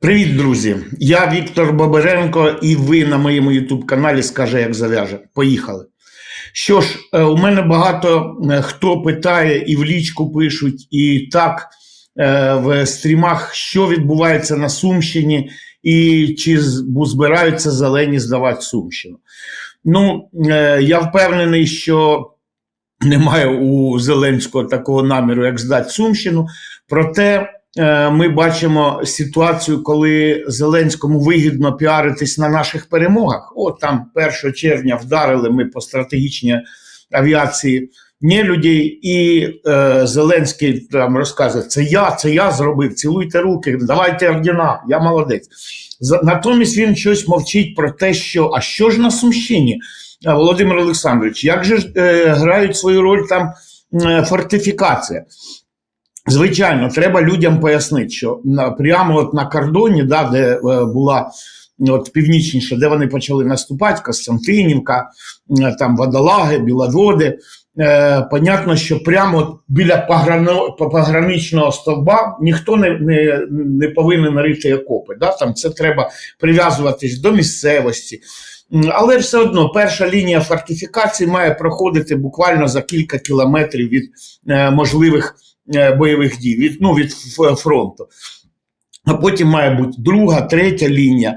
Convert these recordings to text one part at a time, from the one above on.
Привіт, друзі! Я Віктор Бабиренко, і ви на моєму ютуб-каналі Скаже, як зав'яже. Поїхали. Що ж, е, у мене багато е, хто питає і в лічку пишуть, і так е, в стрімах, що відбувається на Сумщині, і чи збираються зелені здавати Сумщину. Ну, я впевнений, що немає у Зеленського такого наміру, як здати Сумщину. Проте ми бачимо ситуацію, коли Зеленському вигідно піаритись на наших перемогах. От там 1 червня вдарили ми по стратегічній авіації нелюдей, і е, Зеленський там розказує: це я, це я зробив, цілуйте руки, давайте ордена, я молодець. Натомість він щось мовчить про те, що а що ж на Сумщині, Е, Володимир Олександрович, як же ж е, грають свою роль там е, фортифікація? Звичайно, треба людям пояснити, що прямо от на кордоні, да, де е, була от північніше, де вони почали наступати, Костянтинівка, там Водолаги, Біловоди. Е, понятно, що прямо біля пограно, пограничного стовба ніхто не, не, не повинен рити окопи. Да? Там це треба прив'язуватись до місцевості. Але все одно перша лінія фортифікації має проходити буквально за кілька кілометрів від е, можливих бойових дій, від, ну, від фронту. А потім має бути друга, третя лінія.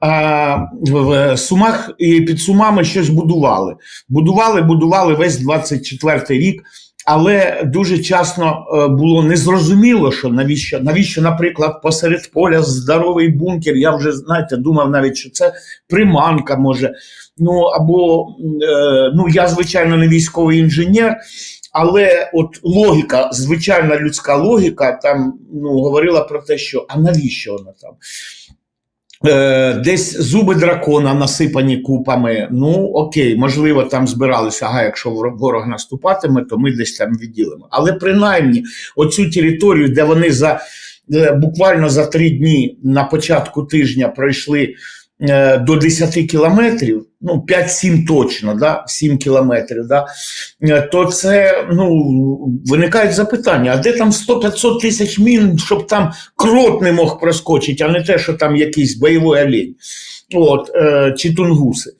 А, в Сумах і під Сумами щось будували. Будували, будували весь 24-й рік, але дуже часто е, було незрозуміло, що навіщо, навіщо, наприклад, посеред поля здоровий бункер. Я вже знаєте, думав навіть, що це приманка може. Ну або е, ну я звичайно не військовий інженер. Але от логіка, звичайна людська логіка, там ну, говорила про те, що а навіщо вона там? Е, десь зуби дракона насипані купами. Ну окей, можливо, там збиралися. Ага, якщо ворог наступатиме, то ми десь там відділимо. Але принаймні, оцю територію, де вони за е, буквально за три дні на початку тижня пройшли до 10 кілометрів, ну 5-7 точно, да, 7 кілометрів, да, е, то це ну виникають запитання: а де там 100-500 тисяч мін, щоб там крот не мог проскочити, а не те, що там якийсь бойовий олень, от, е, чи тунгуси.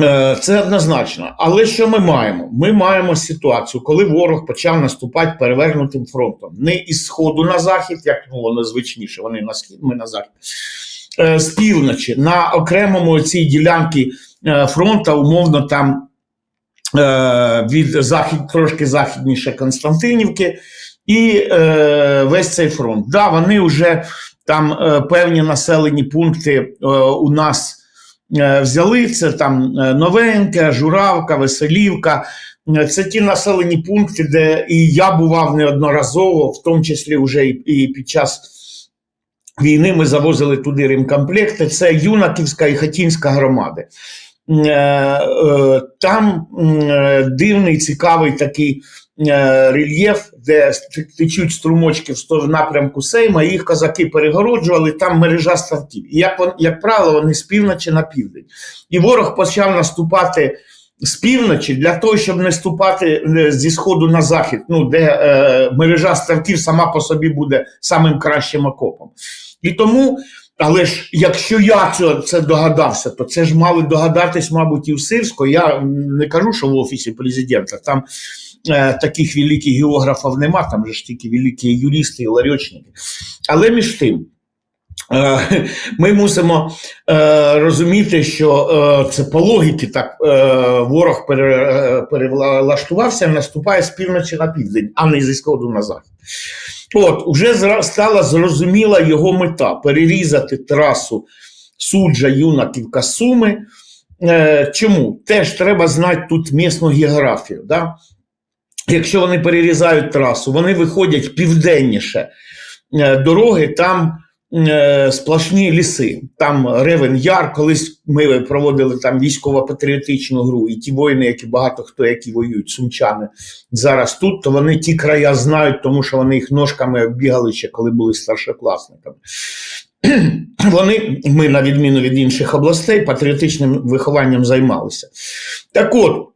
Е, Це однозначно. Але що ми маємо? Ми маємо ситуацію, коли ворог почав наступати перевернутим фронтом. Не із сходу на захід, як ну, воно звичніше, вони на схід, ми на захід. Е, З півночі на окремому цій ділянці е, фронту, умовно там е, від захід, трошки західніше Константинівки, і весь цей фронт. Да, вони вже там певні населені пункти у нас взяли. Це там Новеньке, Журавка, Веселівка. Це ті населені пункти, де і я бував неодноразово, в тому числі вже і, і під час. Війни ми завозили туди ремкомплекти. Це Юнаківська і Хатінська громади. Е, е, Там е, дивний, цікавий такий рельєф, де течуть струмочки в напрямку Сейма, їх козаки перегороджували, там мережа ставків. Як, як правило, вони з півночі на південь. І ворог почав наступати з півночі для того, щоб не ступати зі сходу на захід, ну, де е, мережа ставків сама по собі буде самим кращим окопом. І тому, але ж якщо я це, це догадався, то це ж мали догадатись, мабуть, і в Сирську. Я не кажу, що в офісі президента там е, таких великих географів нема, там же ж тільки великі юристи і ларьочники. Але між тим. е, Ми мусимо е, розуміти, що е, це по логіки так е, ворог пере, е, перелаштувався, наступає з півночі на південь, а не зі сходу на захід. От, уже стала зрозуміла його мета перерізати трасу суджа Юнаківка Суми. Е, чому? Теж треба знати тут місну географію. Да? Якщо вони перерізають трасу, вони виходять південніше е, дороги, там е, сплошні ліси. Там Ревен Яр, колись ми проводили там військово-патріотичну гру, і ті воїни, які багато хто які воюють, сумчани, зараз тут, то вони ті края знають, тому що вони їх ножками оббігали ще, коли були старшокласниками. Вони, ми, на відміну від інших областей, патріотичним вихованням займалися. Так от,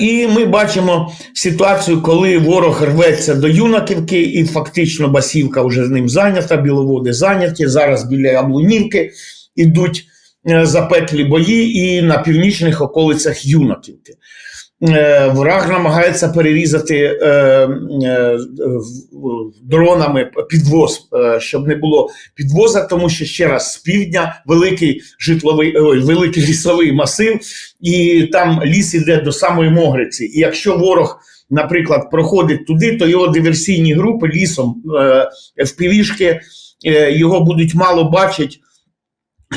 І ми бачимо ситуацію, коли ворог рветься до Юнаківки, і фактично Басівка вже з ним зайнята, біловоди зайняті. Зараз біля Яблунівки ідуть е, запеклі бої, і на північних околицях Юнаківки. Е, Враг намагається перерізати е, е, дронами підвоз, е, щоб не було підвоза, тому що ще раз з півдня великий житловий ой, великий лісовий масив, і там ліс іде до самої Могриці. І якщо ворог, наприклад, проходить туди, то його диверсійні групи лісом е, впівішки е, його будуть мало бачити.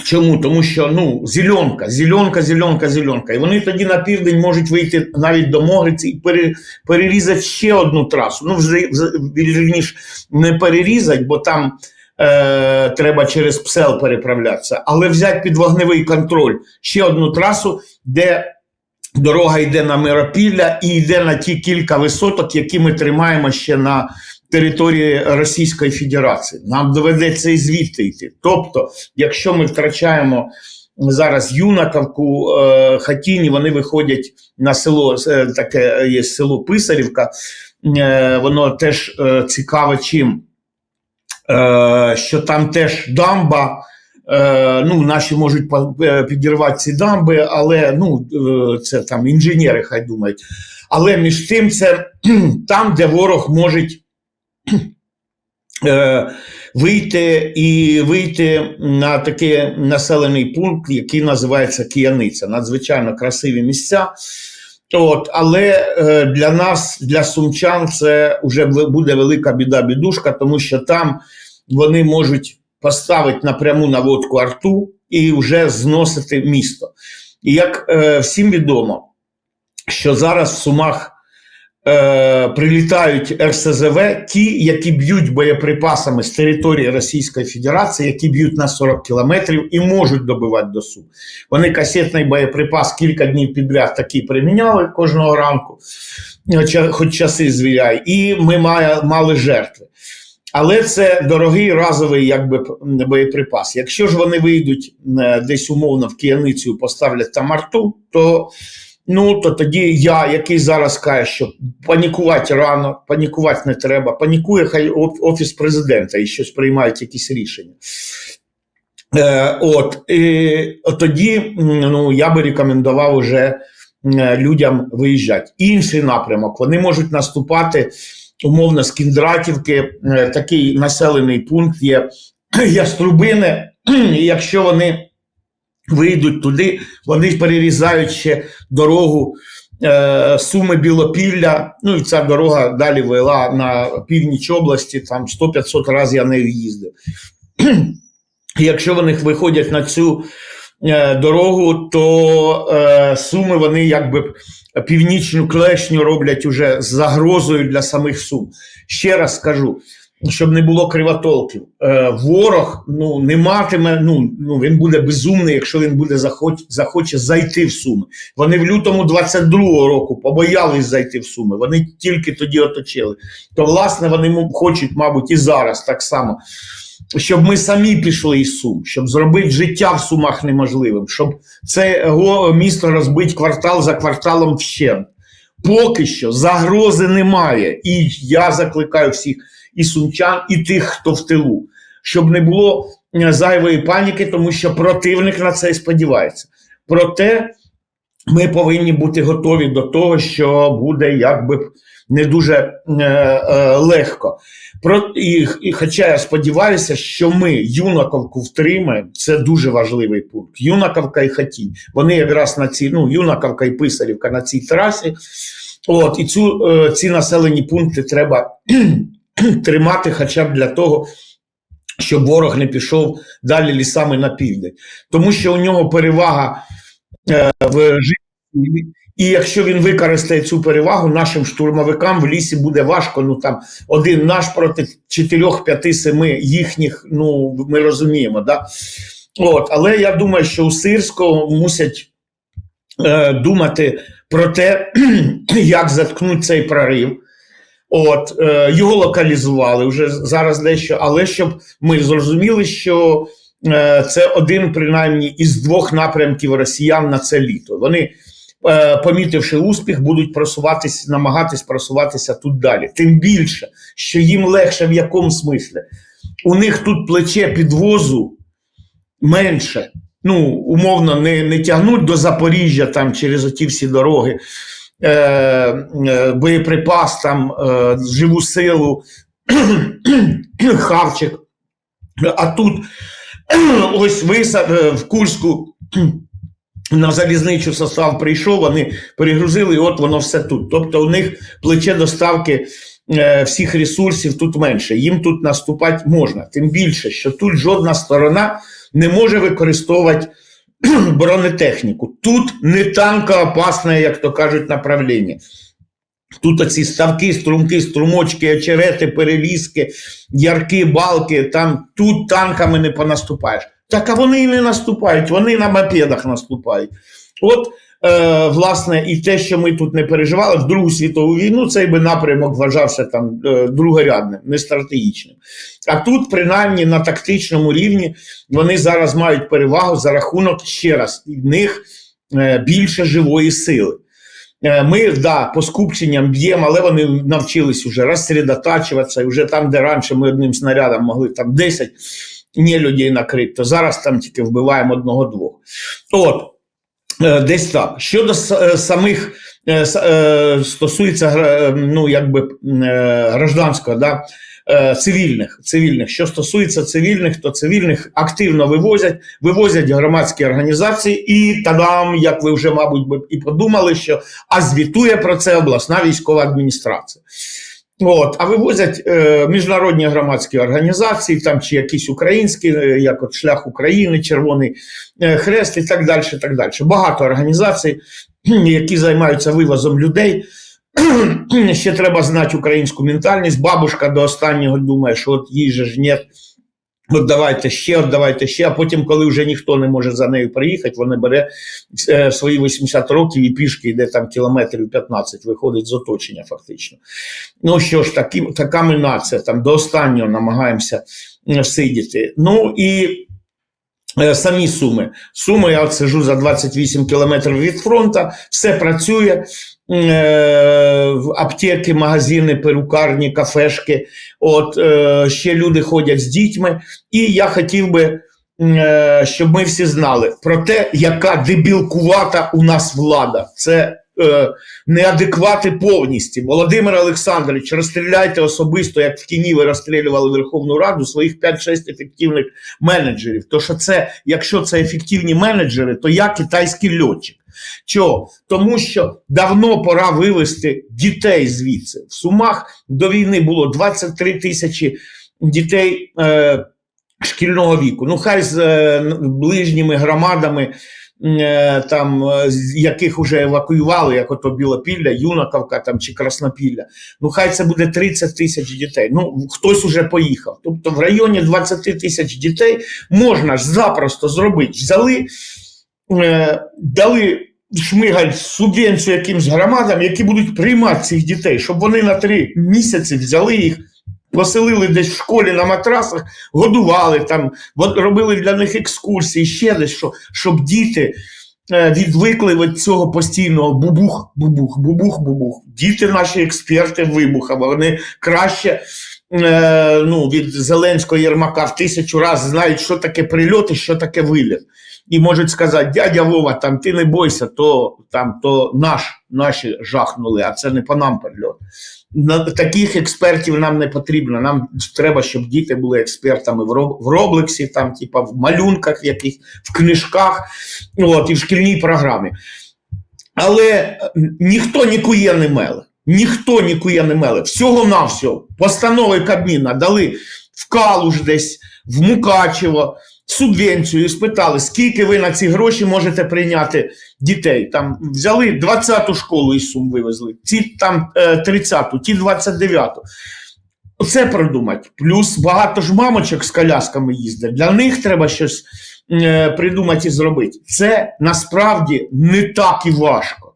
Чому? Тому що ну, зеленка, зеленка, зеленка, зеленка. І вони тоді на південь можуть вийти навіть до Могриці і пере, перерізати ще одну трасу. Ну, вже вже, вірніш, не перерізати, бо там е, треба через псел переправлятися, але взяти під вогневий контроль ще одну трасу, де дорога йде на Миропілля і йде на ті кілька висоток, які ми тримаємо ще на території Російської Федерації. Нам доведеться і звідти йти. Тобто, якщо ми втрачаємо зараз Юнаковку, е, Хатіні, вони виходять на село, е, таке є село Писарівка, е, воно теж цікаве чим, що там теж дамба. Ну, наші можуть підірвати ці дамби, але ну, це там інженери хай думають. Але між тим це там, де ворог може вийти і вийти на такий населений пункт, який називається Кияниця. Надзвичайно красиві місця. От, але е, для нас, для сумчан, це вже буде велика біда-бідушка, тому що там вони можуть поставити напряму наводку арту і вже зносити місто. І як е, всім відомо, що зараз в Сумах е, прилітають РСЗВ, ті, які б'ють боєприпасами з території Російської Федерації, які б'ють на 40 кілометрів і можуть добивати до Сум. Вони касетний боєприпас кілька днів підряд такий приміняли кожного ранку, хоч часи звіряй, і ми мали жертви. Але це дорогий разовий якби, боєприпас. Якщо ж вони вийдуть е, десь умовно в кияницю, поставлять там арту, то, ну, то тоді я, який зараз каже, що панікувати рано, панікувати не треба. Панікує хай оф- офіс президента і щось приймають якісь рішення. Е, от, і, тоді ну, я би рекомендував уже людям виїжджати. Інший напрямок вони можуть наступати умовно з Кіндратівки, е, такий населений пункт є Яструбине, і якщо вони вийдуть туди, вони перерізають ще дорогу е, Суми Білопілля. Ну і ця дорога далі вела на північ області, там 100-500 разів я нею їздив. Якщо вони виходять на цю е, дорогу, то е, суми вони якби північну клешню роблять уже з загрозою для самих сум. Ще раз скажу, щоб не було кривотолків. Е, ворог ну, не матиме, ну, ну він буде безумний, якщо він буде захоч, захоче зайти в суми. Вони в лютому 22-го року побоялись зайти в суми. Вони тільки тоді оточили. То, власне, вони хочуть, мабуть, і зараз так само щоб ми самі пішли із Сум, щоб зробити життя в Сумах неможливим, щоб це місто розбити квартал за кварталом вщент. Поки що загрози немає. І я закликаю всіх і сумчан, і тих, хто в тилу, щоб не було е, зайвої паніки, тому що противник на це сподівається. Проте ми повинні бути готові до того, що буде якби не дуже е, е, легко. Про, і, і, хоча я сподіваюся, що ми Юнаковку втримаємо, це дуже важливий пункт. Юнаковка і Хатінь. Вони якраз на цій, ну, Юнаковка і Писарівка на цій трасі. От, і цю, е, ці населені пункти треба тримати хоча б для того, щоб ворог не пішов далі лісами на південь. Тому що у нього перевага е, в житті. І якщо він використає цю перевагу, нашим штурмовикам в лісі буде важко. Ну там один наш проти чотирьох, п'яти, семи їхніх. Ну ми розуміємо, да? От, але я думаю, що у Сирського мусять е, думати про те, як заткнути цей прорив. От е, його локалізували вже зараз дещо, але щоб ми зрозуміли, що е, це один принаймні із двох напрямків росіян на це літо. Вони е, помітивши успіх, будуть просуватись, намагатись просуватися тут далі. Тим більше, що їм легше в якому смислі. У них тут плече підвозу менше. Ну, умовно, не, не тягнуть до Запоріжжя там через оті всі дороги, е, е, боєприпас, там, е, живу силу, хавчик. А тут ось виса е, в Курську на залізничу состав прийшов, вони перегрузили, і от воно все тут. Тобто у них плече доставки е, всіх ресурсів тут менше. Їм тут наступати можна. Тим більше, що тут жодна сторона не може використовувати бронетехніку. Тут не танкоопасне, як то кажуть, направлення. Тут оці ставки, струмки, струмочки, очерети, перелізки, ярки, балки, там тут танками не понаступаєш. Так а вони і не наступають, вони на мопедах наступають. От, е, власне, і те, що ми тут не переживали в Другу світову війну, цей би напрямок вважався там е, другорядним, не стратегічним. А тут, принаймні, на тактичному рівні вони зараз мають перевагу за рахунок ще раз, в них е, більше живої сили. Е, Ми да, по скупченням б'ємо, але вони навчились уже розсередотачуватися. І вже там, де раніше ми одним снарядом могли там 10 не людей накрити, то зараз там тільки вбиваємо одного-двох. От, десь так. Щодо е, самих е, е, стосується ну, якби, е, гражданського, да, е, цивільних, цивільних. Що стосується цивільних, то цивільних активно вивозять, вивозять громадські організації, і тадам, як ви вже, мабуть, і подумали, що а звітує про це обласна військова адміністрація. От, а вивозять е, міжнародні громадські організації, там чи якісь українські, е, як от Шлях України, Червоний е, Хрест і так далі. так далі. Багато організацій, які займаються вивозом людей. Ще треба знати українську ментальність. Бабушка до останнього думає, що от їй же ж нет. От давайте ще, от давайте ще. А потім, коли вже ніхто не може за нею приїхати, вона бере е, свої 80 років і пішки йде там кілометрів 15, виходить з оточення фактично. Ну що ж, такі, така ми нація, там до останнього намагаємося е, всидіти. Ну і е, самі суми. Суми я от сижу за 28 кілометрів від фронту, все працює. Е, аптеки, магазини, перукарні, кафешки. От е, ще люди ходять з дітьми. І я хотів би, е, щоб ми всі знали про те, яка дебілкувата у нас влада. Це неадеквати повністю. Володимир Олександрович, розстріляйте особисто, як в кіні ви розстрілювали Верховну Раду, своїх 5-6 ефективних менеджерів. То що це, якщо це ефективні менеджери, то я китайський льотчик. Чого? Тому що давно пора вивести дітей звідси. В Сумах до війни було 23 тисячі дітей е, шкільного віку. Ну, хай з е, ближніми громадами, е, там, е, яких вже евакуювали, як ото Білопілля, Юнаковка там, чи Краснопілля. Ну, хай це буде 30 тисяч дітей. Ну, хтось уже поїхав. Тобто в районі 20 тисяч дітей можна ж запросто зробити. Взяли е, дали шмигаль субвенцію якимсь громадам, які будуть приймати цих дітей, щоб вони на три місяці взяли їх, поселили десь в школі на матрасах, годували там, робили для них екскурсії, ще десь, що, щоб діти. е, Відвикли від цього постійного бубух, бубух, бубух, бубух. Діти наші експерти вибуха, вони краще е, ну, від Зеленського Єрмака в тисячу разів знають, що таке прильот і що таке виліт. І можуть сказати, дядя Вова, там ти не бойся, то там то наш, наші жахнули, а це не по нам прильот. Таких експертів нам не потрібно. Нам треба, щоб діти були експертами в, роб, в Роблексі, там, типа, в малюнках, яких, в книжках, от, і в шкільній програмі. Але ніхто нікує не меле. Ніхто нікує не меле. Всього-навсього. Постанови Кабміна дали в Калуш десь, в Мукачево субвенцію і спитали, скільки ви на ці гроші можете прийняти дітей. Там взяли 20-ту школу із Сум вивезли, ці там е, 30-ту, ті 29-ту. Це придумати. Плюс багато ж мамочок з колясками їздять. Для них треба щось е, придумати і зробити. Це насправді не так і важко.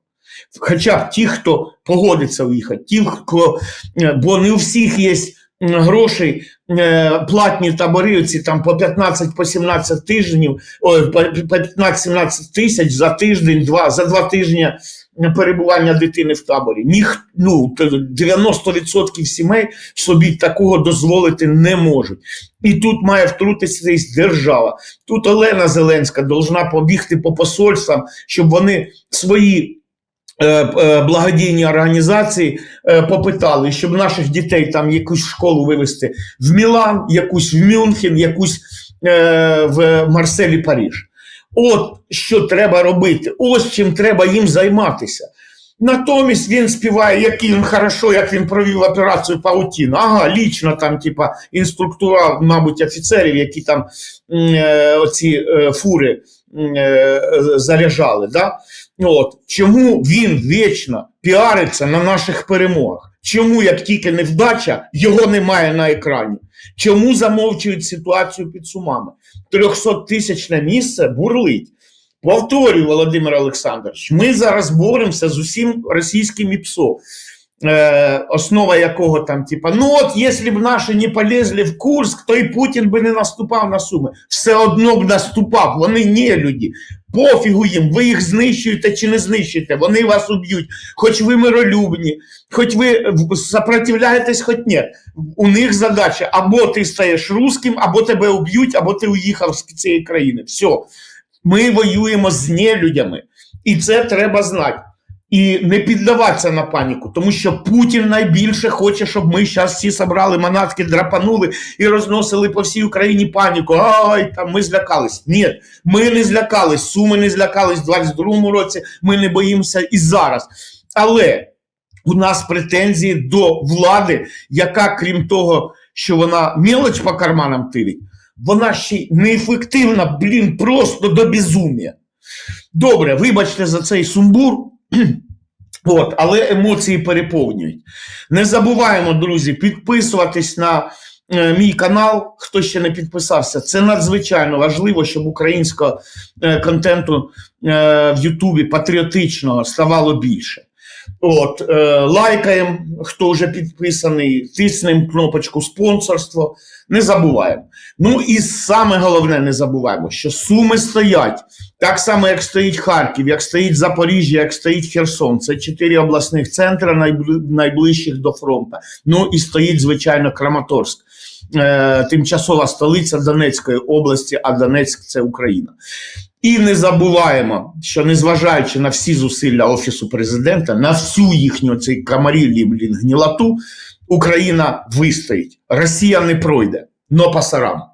Хоча б ті, хто погодиться виїхати, ті, хто, е, бо не у всіх є м, грошей е, платні табори, оці там по 15 по 17 тижнів, ой, по по 15-17 тисяч за тиждень, два, за два тижні перебування дитини в таборі. Ніх, ну, 90% сімей собі такого дозволити не можуть. І тут має втрутитись держава. Тут Олена Зеленська должна побігти по посольствам, щоб вони свої. Е, е, Благодійні організації е, попитали, щоб наших дітей там якусь школу вивезти в Мілан, якусь в Мюнхен, якусь в Марселі Паріж. От що треба робити, ось чим треба їм займатися. Натомість він співає, як він хорошо, як він провів операцію Паутіна. Ага, лічно там, типа, інструктурав, мабуть, офіцерів, які там оці фури заряджали. Да? От. Чому він вічно піариться на наших перемогах? Чому, як тільки невдача, його немає на екрані? Чому замовчують ситуацію під сумами? 300-тисячне місце бурлить. Повторюю, Володимир Олександрович, ми зараз боремося з усім російським ІПСО, е, основа якого там, типа, ну от, якщо б наші не полезли в Курск, то і Путін би не наступав на Суми. Все одно б наступав, вони не люди. Пофігу їм, ви їх знищуєте чи не знищуєте, вони вас уб'ють. Хоч ви миролюбні, хоч ви сопротивляєтесь, хоч ні. У них задача або ти стаєш русським, або тебе уб'ють, або ти уїхав з цієї країни. Все. Ми воюємо з нелюдями. І це треба знати. І не піддаватися на паніку, тому що Путін найбільше хоче, щоб ми зараз всі собрали манатки, драпанули і розносили по всій Україні паніку. Ай, там ми злякались. Ні, ми не злякались, суми не злякались в 22-му році, ми не боїмося і зараз. Але у нас претензії до влади, яка, крім того, що вона мелоч по карманам тирить, вона ще неефективна, блін, просто до безумія. Добре, вибачте за цей сумбур. От, але емоції переповнюють. Не забуваємо, друзі, підписуватись на е, мій канал. Хто ще не підписався, це надзвичайно важливо, щоб українського е, контенту е, в Ютубі патріотичного ставало більше. От, е, лайкаємо, хто вже підписаний, тиснемо кнопочку спонсорство. Не забуваємо. Ну і саме головне, не забуваємо, що суми стоять так само, як стоїть Харків, як стоїть Запоріжжя, як стоїть Херсон. Це чотири обласних центри найближчих до фронту. Ну і стоїть, звичайно, Краматорськ, е, тимчасова столиця Донецької області, а Донецьк це Україна. І не забуваємо, що незважаючи на всі зусилля Офісу президента, на всю їхню цей камарілі, блін, гнілоту, Україна вистоїть. Росія не пройде, но пасарам.